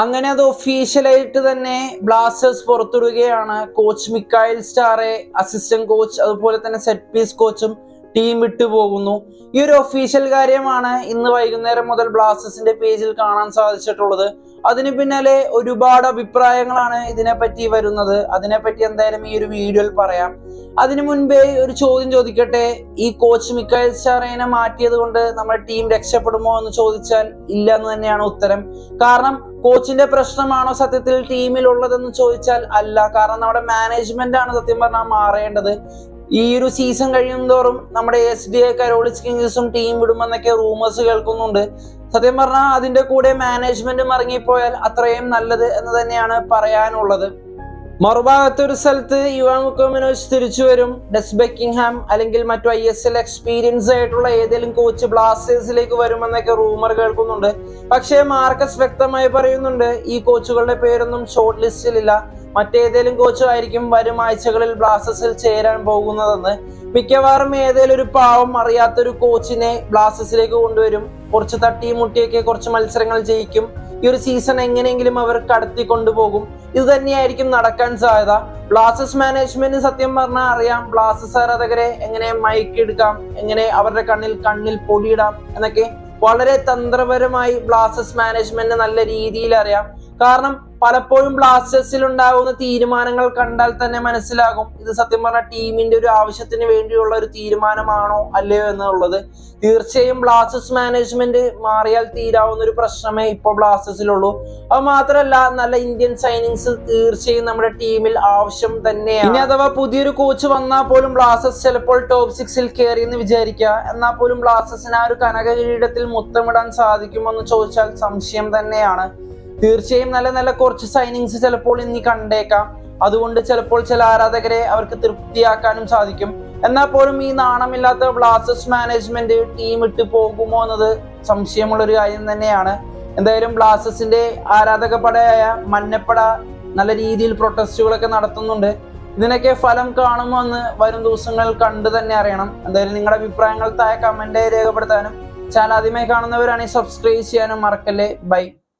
അങ്ങനെ അത് ഒഫീഷ്യലായിട്ട് തന്നെ Blasters പുറത്തുവിടുകയാണ് coach Mikael Stahre assistant coach അതുപോലെ തന്നെ സെറ്റ് പീസ് കോച്ചും ടീം വിട്ടു പോകുന്നു. ഈ ഒരു ഒഫീഷ്യൽ കാര്യമാണ് ഇന്ന് വൈകുന്നേരം മുതൽ ബ്ലാസ്റ്റേഴ്സിന്റെ പേജിൽ കാണാൻ സാധിച്ചിട്ടുള്ളത്. അതിന് പിന്നാലെ ഒരുപാട് അഭിപ്രായങ്ങളാണ് ഇതിനെപ്പറ്റി വരുന്നത്. അതിനെപ്പറ്റി എന്തായാലും ഈ ഒരു വീഡിയോയിൽ പറയാം. അതിനു മുൻപേ ഒരു ചോദ്യം ചോദിക്കട്ടെ? ഈ കോച്ച് മിക്കായൽ സ്റ്റാറേനെ മാറ്റിയത് കൊണ്ട് നമ്മുടെ ടീം രക്ഷപ്പെടുമോ എന്ന് ചോദിച്ചാൽ ഇല്ല എന്ന് തന്നെയാണ് ഉത്തരം. കാരണം കോച്ചിന്റെ പ്രശ്നമാണോ സത്യത്തിൽ ടീമിൽ ഉള്ളതെന്ന് ചോദിച്ചാൽ അല്ല. കാരണം നമ്മുടെ മാനേജ്മെന്റ് ആണ് സത്യം പറഞ്ഞാൽ മാറേണ്ടത്. ഈ ഒരു സീസൺ കഴിയും തോറും നമ്മുടെ എസ് ഡി എ കരോളിസ് കിങ്സും ടീം വിടുമെന്നൊക്കെ റൂമേഴ്സ് കേൾക്കുന്നുണ്ട്. സത്യം പറഞ്ഞാൽ അതിന്റെ കൂടെ മാനേജ്മെന്റും ഇറങ്ങിപ്പോയാൽ അത്രയും നല്ലത് എന്ന് തന്നെയാണ് പറയാനുള്ളത്. മറുഭാഗത്ത് ഒരു സ്ഥലത്ത് യുവാൻ മുക്കോമിനോസ് തിരിച്ചു വരും. ഡെസ് ബെക്കിംഗ്ഹാം അല്ലെങ്കിൽ മറ്റു ഐ എസ് എൽ എക്സ്പീരിയൻസ് ആയിട്ടുള്ള ഏതെങ്കിലും കോച്ച് ബ്ലാസ്റ്റേഴ്സിലേക്ക് വരുമെന്നൊക്കെ റൂമർ കേൾക്കുന്നുണ്ട്. പക്ഷേ മാർക്കസ് വ്യക്തമായി പറയുന്നുണ്ട് ഈ കോച്ചുകളുടെ പേരൊന്നും ഷോർട്ട് ലിസ്റ്റിലില്ല മറ്റേതെങ്കിലും കോച്ചുമായിരിക്കും വരും ആഴ്ചകളിൽ ബ്ലാസ്റ്റേഴ്സിൽ ചേരാൻ പോകുന്നതെന്ന്. മിക്കവാറും ഏതെങ്കിലും ഒരു പാവം അറിയാത്തൊരു കോച്ചിനെ ബ്ലാസ്റ്റേഴ്സിലേക്ക് കൊണ്ടുവരും. കുറച്ച് തട്ടിയും മുട്ടിയൊക്കെ കുറച്ച് മത്സരങ്ങൾ ജയിക്കും. ഈ ഒരു സീസൺ എങ്ങനെയെങ്കിലും അവർ കടത്തി കൊണ്ടുപോകും. ഇത് തന്നെയായിരിക്കും നടക്കാൻ സാധ്യത. ബ്ലാസസ് മാനേജ്മെന്റ് സത്യം പറഞ്ഞാൽ അറിയാം. ബ്ലാസസ് ആരാധകരെ എങ്ങനെ മയക്കെടുക്കാം എങ്ങനെ അവരുടെ കണ്ണിൽ കണ്ണിൽ പൊടിയിടാം എന്നൊക്കെ വളരെ തന്ത്രപരമായി ബ്ലാസസ് മാനേജ്മെന്റ് നല്ല രീതിയിൽ അറിയാം. കാരണം പലപ്പോഴും ബ്ലാസ്റ്റേഴ്സിൽ ഉണ്ടാകുന്ന തീരുമാനങ്ങൾ കണ്ടാൽ തന്നെ മനസ്സിലാകും. ഇത് സത്യം പറഞ്ഞ ടീമിന്റെ ഒരു ആവശ്യത്തിന് വേണ്ടിയുള്ള ഒരു തീരുമാനമാണോ അല്ലയോ എന്നുള്ളത്. തീർച്ചയായും ബ്ലാസ്റ്റേഴ്സ് മാനേജ്മെന്റ് മാറിയാൽ തീരാവുന്ന ഒരു പ്രശ്നമേ ഇപ്പോൾ ബ്ലാസ്റ്റേഴ്സിലുള്ളൂ. അത് മാത്രമല്ല നല്ല ഇന്ത്യൻ സൈനിങ്സ് തീർച്ചയായും നമ്മുടെ ടീമിൽ ആവശ്യം തന്നെയാണ്. ഇനി അഥവാ പുതിയൊരു കോച്ച് വന്നാൽ പോലും ബ്ലാസ്റ്റേഴ്സ് ചിലപ്പോൾ ടോപ്പ് സിക്സിൽ കയറി എന്ന് വിചാരിക്കുക. എന്നാൽ പോലും ബ്ലാസ്റ്റേഴ്സിന് ആ ഒരു കനക കിരീടത്തിൽ മുത്തമിടാൻ സാധിക്കുമെന്ന് ചോദിച്ചാൽ സംശയം തന്നെയാണ്. തീർച്ചയായും നല്ല നല്ല കുറച്ച് സൈനിങ്സ് ചിലപ്പോൾ ഇനി കണ്ടേക്കാം. അതുകൊണ്ട് ചിലപ്പോൾ ചില ആരാധകരെ അവർക്ക് തൃപ്തിയാക്കാനും സാധിക്കും. എന്നാൽ പോലും ഈ നാണമില്ലാത്ത ബ്ലാസ്റ്റേഴ്സ് മാനേജ്മെന്റ് ടീം ഇട്ട് പോകുമോ എന്നത് സംശയമുള്ള ഒരു കാര്യം തന്നെയാണ്. എന്തായാലും ബ്ലാസ്റ്റേഴ്സിന്റെ ആരാധക പടയായ മഞ്ഞപ്പട നല്ല രീതിയിൽ പ്രൊട്ടസ്റ്റുകളൊക്കെ നടത്തുന്നുണ്ട്. ഇതിനൊക്കെ ഫലം കാണുമോ എന്ന് വരും ദിവസങ്ങൾ കണ്ടു തന്നെ അറിയണം. എന്തായാലും നിങ്ങളുടെ അഭിപ്രായങ്ങൾ താഴെ കമന്റ് രേഖപ്പെടുത്താനും ചാനൽ ആദ്യമായി കാണുന്നവരാണെങ്കിൽ സബ്സ്ക്രൈബ് ചെയ്യാനും മറക്കല്ലേ. ബൈ